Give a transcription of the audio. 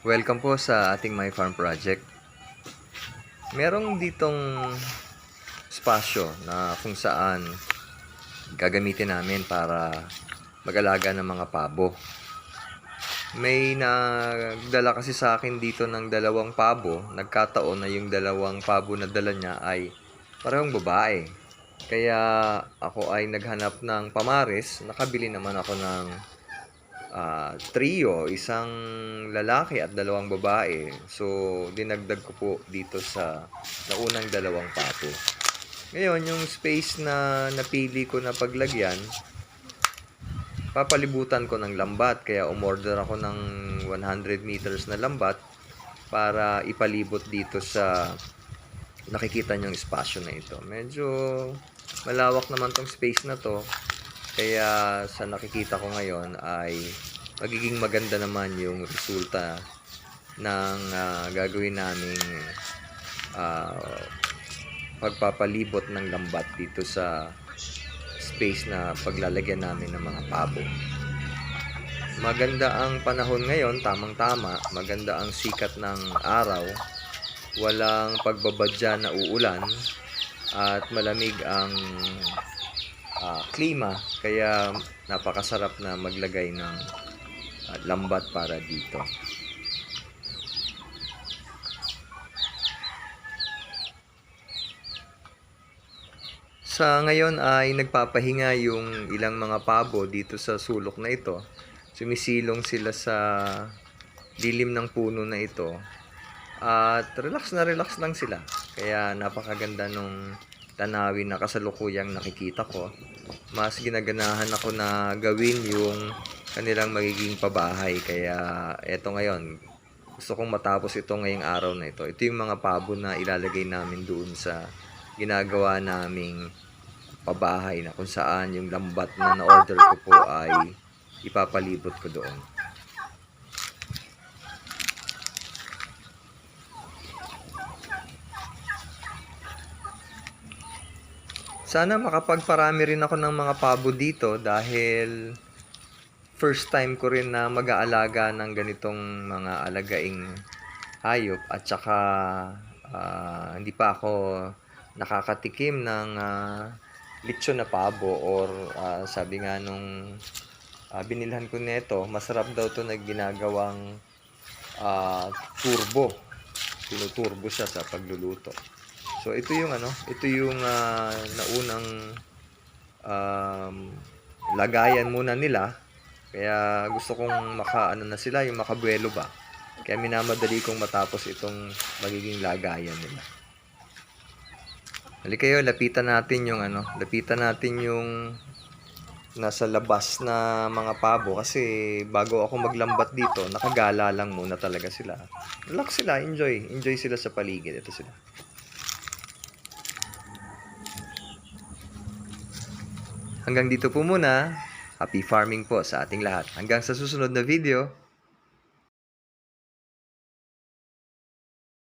Welcome po sa ating My Farm Project. Merong ditong spasyo na kung saan gagamitin namin para mag-alaga ng mga pabo. May nagdala kasi sa akin dito ng dalawang pabo. Nagkataon na yung dalawang pabo na dala niya ay parehong babae. Kaya ako ay naghanap ng pamares. Nakabili naman ako ng ah, trio, isang lalaki at dalawang babae. So, dinagdag ko po dito sa naunang dalawang pato. Ngayon, yung space na napili ko na paglagyan, papalibutan ko ng lambat. Kaya umorder ako ng 100 meters na lambat para ipalibot dito sa nakikita nyong espasyo na ito. Medyo malawak naman tong space na to. Kaya sa nakikita ko ngayon ay magiging maganda naman yung resulta ng ah, gagawin naming ah, pagpapalibot ng lambat dito sa space na paglalagyan namin ng mga pabo. Maganda ang panahon ngayon, tamang-tama. Maganda ang sikat ng araw. Walang pagbabadya na uulan at malamig ang ah, klima kaya napakasarap na maglagay ng ah, lambat para dito. Sa ngayon ay nagpapahinga yung ilang mga pabo dito sa sulok na ito. Sumisilong sila sa dilim ng puno na ito. At relax na relax lang sila. Kaya napakaganda nung tanawin na kasalukuyang nakikita ko. Mas ginaganahan ako na gawin yung kanilang magiging pabahay. Kaya eto ngayon, gusto kong matapos ito ngayong araw na ito. Ito yung mga pabo na ilalagay namin doon sa ginagawa naming pabahay na kung saan yung lambat na na-order ko po ay ipapalibot ko doon. Sana makapagparami rin ako ng mga pabo dito dahil first time ko rin na mag-aalaga ng ganitong mga alagaing hayop at saka ah, hindi pa ako nakakatikim ng ah, lechon na pabo or ah, sabi nga nung ah, binilhan ko nito, masarap daw to na ginagawang ah, turbo. Tinuturbo siya sa pagluluto. So ito yung ano, ito yung ah, naunang um, lagayan muna nila. Kaya gusto kong makaano na sila, yung makabuelo ba. Kaya minamadali kong matapos itong magiging lagayan nila. Halika kayo, lapitan natin yung ano, lapitan natin yung nasa labas na mga pabo kasi bago ako maglambat dito, nakagala lang muna talaga sila. Relax sila, enjoy. Enjoy sila sa paligid. Ito sila. Hanggang dito po muna. Happy farming po sa ating lahat. Hanggang sa susunod na video.